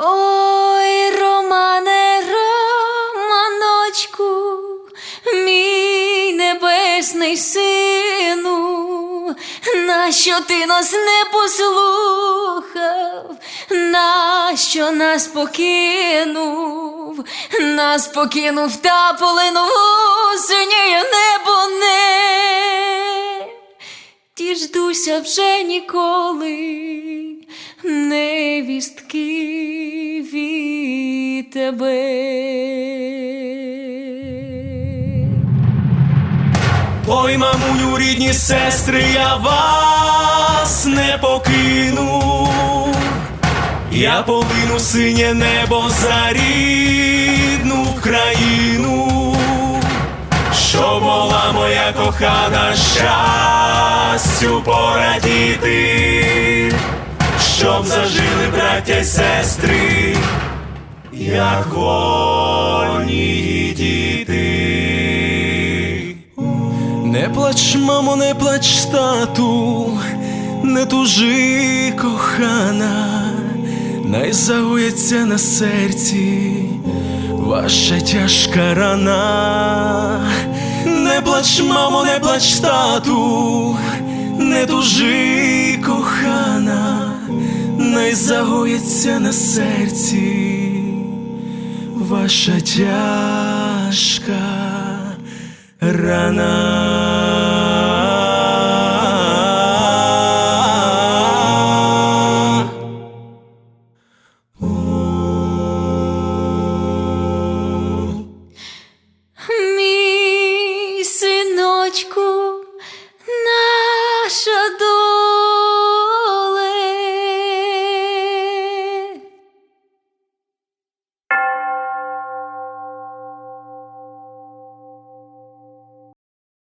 Ой, Романе, Романочку, мій небесний сину, нащо ти нас не послухав, нащо нас покинув, нас покинув та полинув у синє небо не. Діждуся вже ніколи тебе. Ой, мамуню, рідні сестри, я вас не покину. Я полину синє небо за рідну країну, що була моя кохана щастю порадіти, щоб зажили браття й сестри, як вольні діти. Не плач, мамо, не плач, тату, не тужи, кохана, най загоїться на серці ваша тяжка рана. Не плач, мамо, не плач, тату, не тужи, кохана, най загоїться на серці ваша тяжка рана.